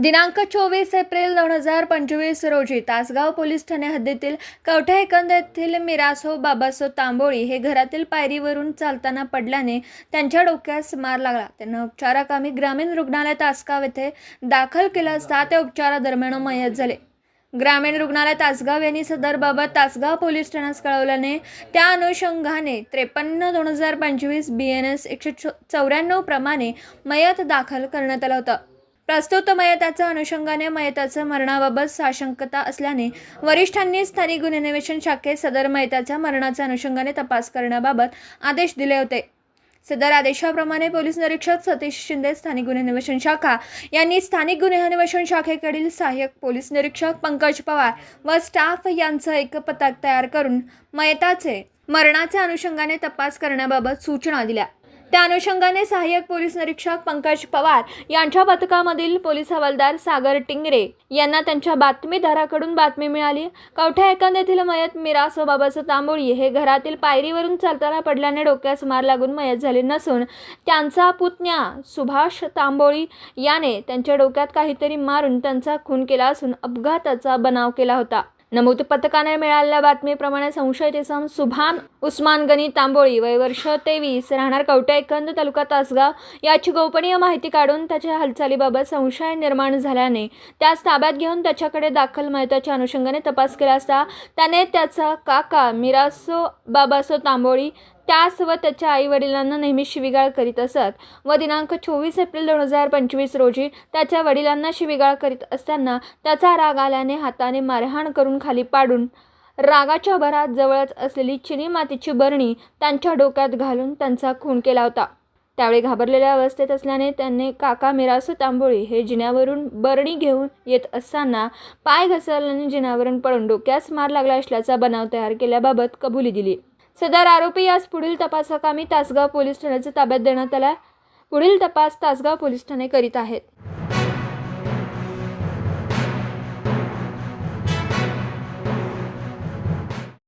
दिनांक चोवीस एप्रिल दोन हजार पंचवीस रोजी तासगाव पोलीस ठाणे हद्दीतील कवठा एकंद येथील मिरासो बाबासो तांबोळी हे घरातील पायरीवरून चालताना पडल्याने त्यांच्या डोक्यास मार लागला. त्यांना उपचाराकामी ग्रामीण रुग्णालय तासगाव येथे दाखल केलं असता ते उपचारादरम्यान मयत झाले. ग्रामीण रुग्णालय तासगाव यांनी सदरबाबत तासगाव पोलीस ठाण्यास कळवल्याने त्या अनुषंगाने त्रेपन्न दोन हजार पंचवीस बी एन एस एकशे चौऱ्याण्णव प्रमाणे मयत दाखल करण्यात आलं होतं. प्रस्तुत मयताच्या अनुषंगाने मयताचं मरणाबाबत साशंकता असल्याने वरिष्ठांनी स्थानिक गुन्हे अन्वेषण शाखेत सदर मयताच्या मरणाच्या अनुषंगाने तपास करण्याबाबत आदेश दिले होते. सदर आदेशाप्रमाणे पोलीस निरीक्षक सतीश शिंदे स्थानिक गुन्हे अन्वेषण शाखा यांनी स्थानिक गुन्हे अन्वेषण शाखेकडील सहाय्यक पोलीस निरीक्षक पंकज पवार व स्टाफ यांचं एक पथक तयार करून मयताचे मरणाच्या अनुषंगाने तपास करण्याबाबत सूचना दिल्या. त्या अनुषंगाने सहाय्यक पोलीस निरीक्षक पंकज पवार यांच्या पथकामधील पोलीस हवालदार सागर टिंगरे यांना त्यांच्या बातमीदाराकडून बातमी मिळाली. कवठ्या एकांद येथील मयत मिरास व बाबाचं तांबोळी हे घरातील पायरीवरून चालताना पडल्याने डोक्यास मार लागून मयत झाले नसून त्यांचा पुतण्या सुभाष तांबोळी याने त्यांच्या डोक्यात काहीतरी मारून त्यांचा खून केला असून अपघाताचा बनाव केला होता. नमूद पथकाने मिळालेल्या बातमीप्रमाणे संशयित इसम सुभान उस्मान गनी तांबोळी वय वर्ष तेवीस राहणार कवटे एकंद तालुका तासगाव. याची गोपनीय माहिती काढून त्याच्या हालचालीबाबत संशय निर्माण झाल्याने त्यास ताब्यात घेऊन त्याच्याकडे दाखल मयताच्या अनुषंगाने तपास केला असता त्याने त्याचा काका मिरासो बाबासो तांबोळी त्यास व त्याच्या आई वडिलांना नेहमी शिविगाळ करीत असत. व दिनांक चोवीस एप्रिल दोन हजार पंचवीस रोजी त्याच्या वडिलांना शिविगाळ करीत असताना त्याचा राग आल्याने हाताने मारहाण करून खाली पाडून रागाच्या भरात जवळच असलेली चिनी मातीची बरणी त्यांच्या डोक्यात घालून त्यांचा खून केला होता. त्यावेळी घाबरलेल्या अवस्थेत असल्याने त्यांनी काका मिरासू तांबोळी हे जिन्यावरून बरणी घेऊन येत असताना पाय घसरल्याने जिन्यावरून पडून डोक्यास मार लागला असल्याचा बनाव तयार केल्याबाबत कबुली दिली. सदर आरोपी यास पुढील तपासाकामी तासगाव पोलीस ठाण्याच्या ताब्यात देण्यात आला पुढील तपास तासगाव पोलीस ठाणे करीत आहेत.